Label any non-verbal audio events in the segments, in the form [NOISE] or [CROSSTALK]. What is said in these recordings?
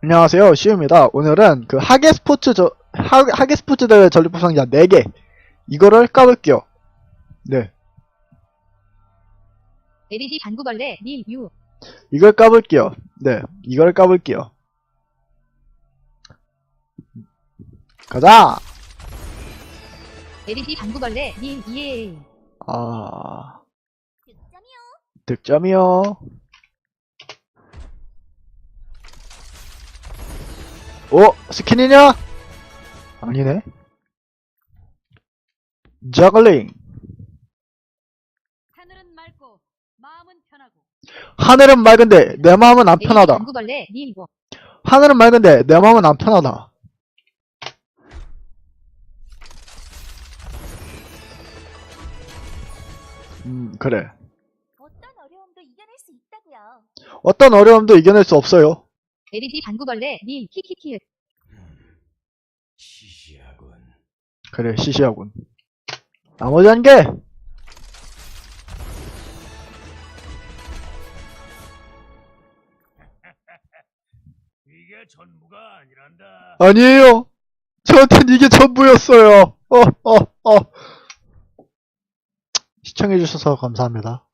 안녕하세요, 시우입니다. 오늘은 그 하계 스포츠 저, 하, 하계 스포츠 대회 전리품 상자 4개. 이거를 까볼게요. 네. LED 반구벌레 님 유. 이걸 까볼게요. 네. 이걸 까볼게요. 가자! LED 반구벌레 님 예. 아. 득점이요. 오! 스킨이냐? 아니네. 저글링. 하늘은 맑고 마음은 편하고. 하늘은 맑은데 내 마음은 안 편하다. 하늘은 맑은데 내 마음은 안 편하다. 음, 그래. 어떤 어려움도 이겨낼 수 있다고요. 어떤 어려움도 이겨낼 수 없어요. LED 반구벌레 님 키키키. 시시하군. 그래, 시시하군. 나머지 한 개! [LAUGHS] 이게 전부가 아니란다. 아니에요! 저한텐 이게 전부였어요! 어, 어, 어. 시청해주셔서 감사합니다.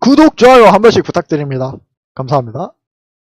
구독, 좋아요 한 번씩 부탁드립니다. 감사합니다.